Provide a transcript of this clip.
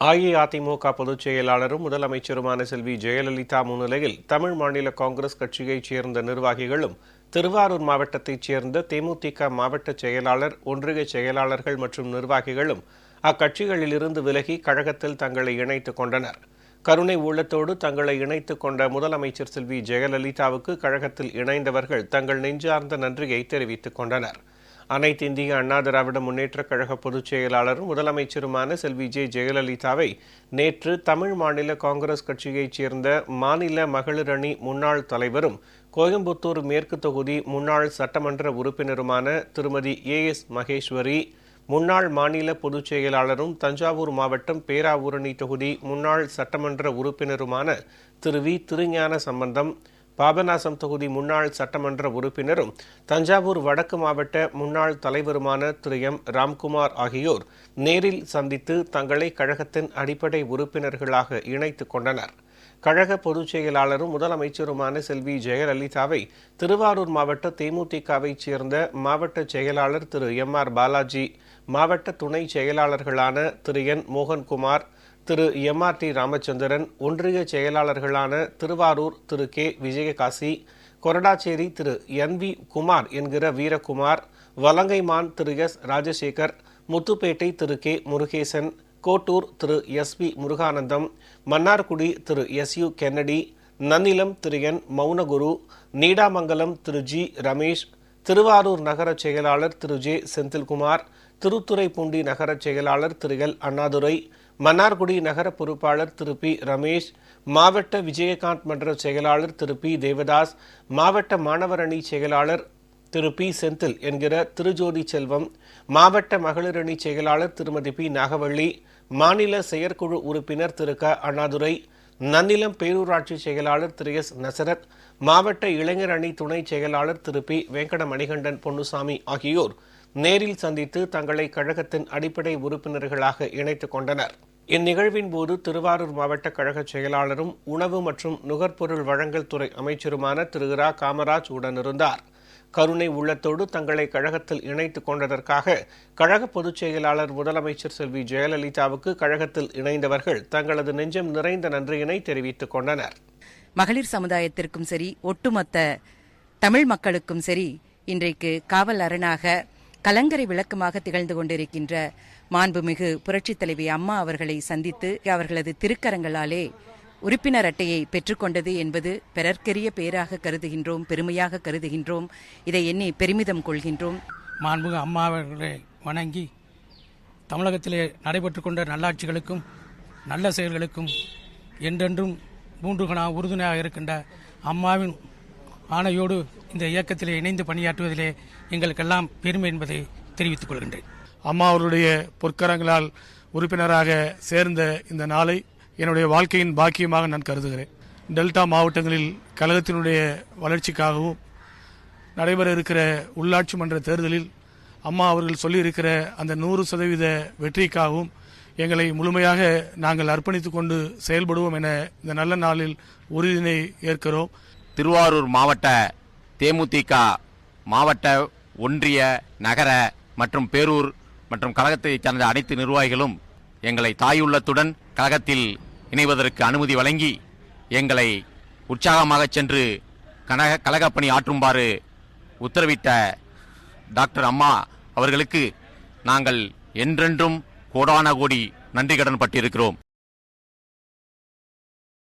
அஇஅதிமுக பொதுச் செயலாளரும் முதலமைச்சருமான செல்வி ஜெயலலிதா முன்னிலையில் தமிழ் மாநில காங்கிரஸ் கட்சியைச் சேர்ந்த நிர்வாகிகளும் திருவாரூர் மாவட்டத்தைச் சேர்ந்த தேமுதிக மாவட்ட செயலாளர் ஒன்றிய செயலாளர்கள் மற்றும் நிர்வாகிகளும் அக்கட்சிகளிலிருந்து விலகி கழகத்தில் தங்களை இணைத்துக் கொண்டனர். கருணை உள்ளத்தோடு தங்களை இணைத்துக் கொண்ட முதலமைச்சர் செல்வி ஜெயலலிதாவுக்கு கழகத்தில் இணைந்தவர்கள் தங்கள் நெஞ்சார்ந்த நன்றியை தெரிவித்துக் கொண்டனர். அனைத்து இந்திய அண்ணா திராவிட முன்னேற்றக் கழக பொதுச் செயலாளரும் முதலமைச்சருமான செல்வி ஜே ஜெயலலிதாவை நேற்று தமிழ் மாநில காங்கிரஸ் கட்சியைச் சேர்ந்த மாநில மகளிர் அணி முன்னாள் தலைவரும் கோயம்புத்தூர் மேற்கு தொகுதி முன்னாள் சட்டமன்ற உறுப்பினருமான திருமதி ஏ எஸ் மகேஸ்வரி முன்னாள் மாநில பொதுச் செயலாளரும் தஞ்சாவூர் மாவட்டம் பேராவூரணி தொகுதி முன்னாள் சட்டமன்ற உறுப்பினருமான திரு வி திருஞான சம்பந்தம் பாபநாசம் தொகுதி முன்னாள் சட்டமன்ற உறுப்பினரும் தஞ்சாவூர் வடக்கு மாவட்ட முன்னாள் தலைவருமான திரு. எம். ராம்குமார் ஆகியோர் நேரில் சந்தித்து தங்களை கழகத்தின் அடிப்படை உறுப்பினர்களாக இணைத்துக் கொண்டனர். கழக பொதுச் செயலாளரும் முதலமைச்சருமான செல்வி ஜெயலலிதாவை திருவாரூர் மாவட்ட தேமுதிகவைச் சேர்ந்த மாவட்ட செயலாளர் திரு. எம். ஆர். பாலாஜி மாவட்ட துணை செயலாளர்களான திரு. என். மோகன்குமார் திரு எம் ஆர் டி ராமச்சந்திரன் ஒன்றிய செயலாளர்களான திருவாரூர் திரு கே விஜயகாசி கொரடாச்சேரி திரு என் வி குமார் என்கிற வீரகுமார் வலங்கைமான் திரு எஸ் ராஜசேகர் முத்துப்பேட்டை திரு கே முருகேசன் கோட்டூர் திரு எஸ் பி முருகானந்தம் மன்னார்குடி திரு எஸ் யு கென்னடி நன்னிலம் திரு என் மௌனகுரு நீடாமங்கலம் திரு ஜி ரமேஷ் திருவாரூர் நகர செயலாளர் திரு ஜே செந்தில்குமார் திருத்துறைப்பூண்டி நகர செயலாளர் திரு எல் அண்ணாதுரை மன்னார்குடி நகர பொறுப்பாளர் திரு பி. ரமேஷ் மாவட்ட விஜயகாந்த் மன்ற செயலாளர் திரு பி. தேவதாஸ் மாவட்ட மாணவர் அணி செயலாளர் திரு பி. செந்தில் என்கிற திருஜோதி செல்வம் மாவட்ட மகளிர் அணி செயலாளர் திருமதி பி. நாகவள்ளி மாநில செயற்குழு உறுப்பினர் திரு. க. அண்ணாதுரை நன்னிலம் பேரூராட்சி செயலாளர் திரு. எஸ். நசரத் மாவட்ட இளைஞர் அணி துணை செயலாளர் திரு. பி. வெங்கட மணிகண்டன் பொன்னுசாமி ஆகியோர் நேரில் சந்தித்து தங்களை கழகத்தின் அடிப்படை உறுப்பினர்களாக இணைத்துக் கொண்டனர். இந்நிகழ்வின் போது திருவாரூர் மாவட்ட கழக செயலாளரும் உணவு மற்றும் நுகர்பொருள் வழங்கல் துறை அமைச்சருமான திரு. இரா. காமராஜ் உடனிருந்தார். கருணை உள்ளத்தோடு தங்களை கழகத்தில் இணைத்துக் கொண்டதற்காக கழக பொதுச் செயலாளர் முதலமைச்சர் செல்வி ஜெயலலிதாவுக்கு கழகத்தில் இணைந்தவர்கள் தங்களது நெஞ்சம் நிறைந்த நன்றியினை தெரிவித்துக் கொண்டனர். மகளிர் சமுதாயத்திற்கும் சரி ஒட்டுமொத்த தமிழ் மக்களுக்கும் சரி இன்றைக்கு காவல் அரணாக கலங்கரை விளக்கமாக திகழ்ந்து கொண்டிருக்கின்ற மாண்புமிகு புரட்சித் தலைவி அம்மா அவர்களை சந்தித்து அவர்களது திருக்கரங்களாலே உறுப்பினர் அட்டையை பெற்றுக்கொண்டது என்பது பிறர்க்கரிய பேராக கருதுகின்றோம் பெருமையாக கருதுகின்றோம். இதை எண்ணி பெருமிதம் கொள்கின்றோம். மாண்புமிகு அம்மா அவர்களை வணங்கி தமிழகத்திலே நடைபெற்று கொண்ட நல்லாட்சிகளுக்கும் நல்ல செயல்களுக்கும் என்றென்றும் மூன்றுகணா உறுதுணையாக இருக்கின்ற அம்மாவின் ஆணையோடு இந்த இயக்கத்திலே இணைந்து பணியாற்றுவதிலே எங்களுக்கெல்லாம் பெருமை என்பதை தெரிவித்துக் கொள்கின்றேன். அம்மா அவருடைய பொற்கரங்களால் உறுப்பினராக சேர்ந்த இந்த நாளை என்னுடைய வாழ்க்கையின் பாக்கியமாக நான் கருதுகிறேன். டெல்டா மாவட்டங்களில் கழகத்தினுடைய வளர்ச்சிக்காகவும் நடைபெற இருக்கிற உள்ளாட்சி மன்ற தேர்தலில் அம்மா அவர்கள் சொல்லியிருக்கிற அந்த நூறு சதவீத வெற்றிக்காகவும் எங்களை முழுமையாக நாங்கள் அர்ப்பணித்துக் கொண்டு செயல்படுவோம் என இந்த நல்ல நாளில் உறுதியினை ஏற்கிறோம். திருவாரூர் மாவட்ட தேமுதிக மாவட்ட ஒன்றிய நகர மற்றும் பேரூர் மற்றும் கழகத்தைச் சார்ந்த அனைத்து நிர்வாகிகளும் எங்களை தாயுள்ளத்துடன் கழகத்தில் இணைவதற்கு அனுமதி வழங்கி எங்களை உற்சாகமாக சென்று கனக கழகப்பணி ஆற்றுமாறு உத்தரவிட்ட டாக்டர் அம்மா அவர்களுக்கு நாங்கள் என்றென்றும் கோடான கோடி நன்றி கடன் பட்டிருக்கிறோம்.